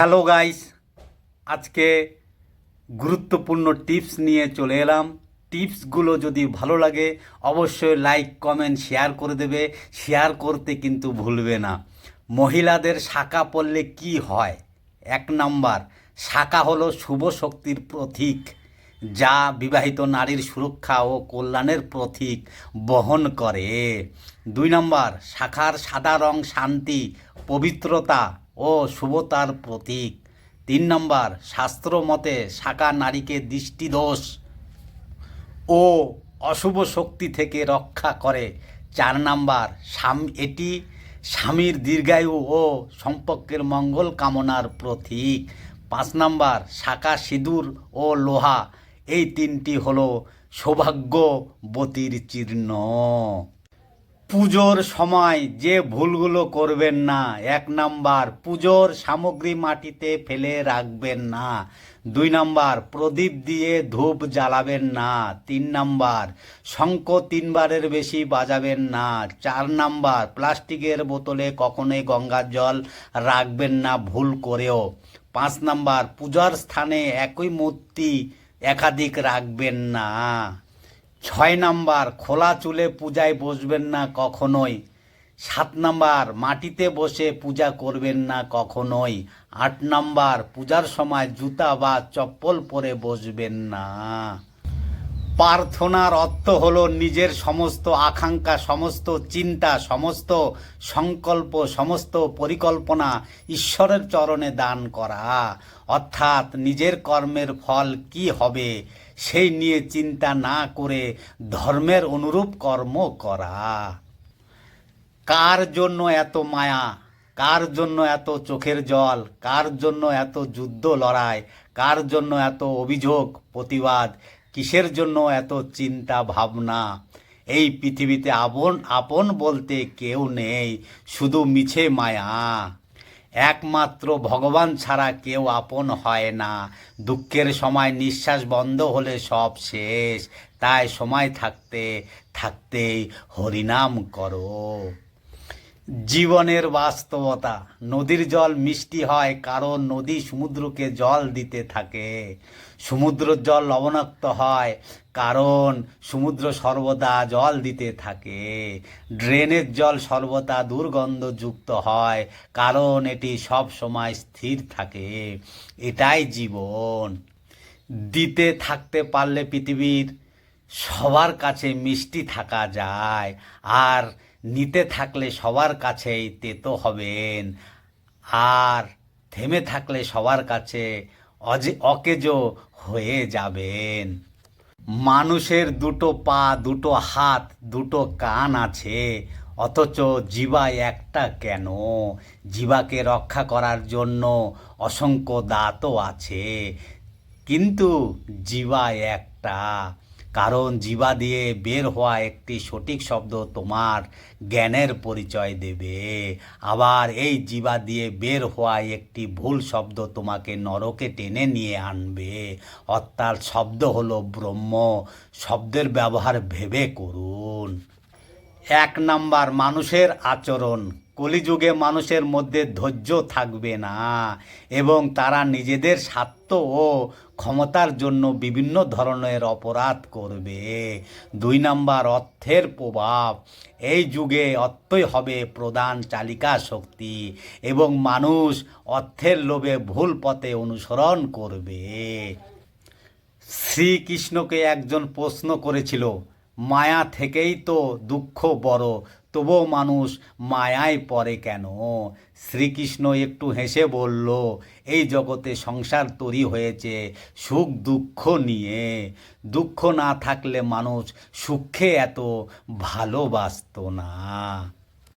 Hello guys আজকে গুরুত্বপূর্ণ tips নিয়ে চলে এলাম। টিপসগুলো যদি ভালো লাগে, অবশ্যই লাইক কমেন্ট শেয়ার করে দেবে। শেয়ার করতে কিন্তু ভুলবে না। মহিলাদের শাখা পড়লে কি হয়? এক নাম্বার, শাখা হলো শুভ শক্তির প্রতীক, যা বিবাহিত নারীর সুরক্ষা ও কল্যাণের প্রতীক বহন করে। দুই নম্বর, শাখার সাদা রং শান্তি, পবিত্রতা ও শুভতার প্রতীক। তিন নম্বর, শাস্ত্র মতে শাখা নারীকে দৃষ্টিদোষ ও অশুভ শক্তি থেকে রক্ষা করে। চার নাম্বার, স্বামী, এটি স্বামীর দীর্ঘায়ু ও সম্পর্কের মঙ্গল কামনার প্রতীক। পাঁচ নাম্বার, শাখা সিঁদুর ও লোহা, এই তিনটি হলো সৌভাগ্যবতীর চিহ্ন। পুজোর সময় যে ভুলগুলো করবেন না, এক নাম্বার, পুজোর সামগ্রী মাটিতে ফেলে রাখবেন না। দুই নাম্বার, প্রদীপ দিয়ে ধূপ জ্বালাবেন না। তিন নাম্বার, শঙ্খ তিনবারের বেশি বাজাবেন না। চার নাম্বার, প্লাস্টিকের বোতলে কখনোই গঙ্গার জল রাখবেন না ভুল করেও। পাঁচ নাম্বার, পূজার স্থানে একই মূর্তি একাধিক রাখবেন না। ছয় নাম্বার, খোলা চুলে পূজায় বসবেন না কখনোই। সাত নাম্বার, মাটিতে বসে পূজা করবেন না কখনোই। আট নাম্বার, পূজার সময় জুতা বা চপ্পল পরে বসবেন না। প্রার্থনার অর্থ হলো নিজের সমস্ত আকাঙ্ক্ষা, সমস্ত চিন্তা, সমস্ত সংকল্প, সমস্ত পরিকল্পনা ঈশ্বরের চরণে দান করা। অর্থাৎ নিজের কর্মের ফল কি হবে সেই নিয়ে চিন্তা না করে ধর্মের অনুরূপ কর্ম করা। কার জন্য এত মায়া? কার জন্য এত চোখের জল? কার জন্য এত যুদ্ধ লড়াই? কার জন্য এত অভিযোগ, প্রতিবাদ? কিসের জন্য এত চিন্তা ভাবনা? এই পৃথিবীতে আপন আপন বলতে কেউ নেই, শুধু মিছে মায়া। একমাত্র ভগবান ছাড়া কেউ আপন হয় না। দুঃখের সময় নিঃশ্বাস বন্ধ হলে সব শেষ। তাই সময় থাকতে, থাকতেই হরিনাম করো। জীবনের বাস্তবতা। নদীর জল মিষ্টি হয় কারণ নদী সমুদ্রকে জল দিতে থাকে। সমুদ্রের জল লবণাক্ত হয় কারণ সমুদ্র সর্বদা জল দিতে থাকে। ড্রেনের জল সর্বদা দুর্গন্ধযুক্ত হয় কারণ এটি সব সময় স্থির থাকে। এটাই জীবন। দিতে থাকতে পারলে পৃথিবীর সবার কাছে মিষ্টি থাকা যায়। আর নিতে থাকলে সবার কাছেই তেতো হবেন। আর থেমে থাকলে সবার কাছে অকেজো হয়ে যাবেন। মানুষের দুটো পা, দুটো হাত, দুটো কান আছে। অথচ জীবা একটা কেন? জীবাকে রক্ষা করার জন্য অসংখ্য দাঁতও আছে। কিন্তু জীবা একটা। কারণ জিবা দিয়ে বের হওয়া একটি সঠিক শব্দ তোমার জ্ঞানের পরিচয় দেবে। আবার এই জিবা দিয়ে বের হওয়া একটি ভুল শব্দ তোমাকে নরকে টেনে নিয়ে আনবে। অর্থাৎ শব্দ হলো ব্রহ্ম। শব্দের ব্যবহার ভেবে করুন। এক নাম্বার, মানুষের আচরণ কলিযুগে মানুষের মধ্যে ধৈর্য থাকবে না এবং তারা নিজেদের স্বার্থ ও ক্ষমতার জন্য বিভিন্ন ধরনের অপরাধ করবে। দুই নাম্বার, অর্থের প্রভাব। এই যুগে অর্থই হবে প্রধান চালিকা শক্তি এবং মানুষ অর্থের লোভে ভুল পথে অনুসরণ করবে। শ্রীকৃষ্ণকে একজন প্রশ্ন করেছিল, মায়া থেকেই তো দুঃখ বড়। তবুও মানুষ মায়ায় পড়ে কেন? শ্রীকৃষ্ণ একটু হেসে বলল, এই জগতে সংসার তৈরি হয়েছে সুখ দুঃখ নিয়ে। দুঃখ না থাকলে মানুষ সুখে এত ভালোবাসত না।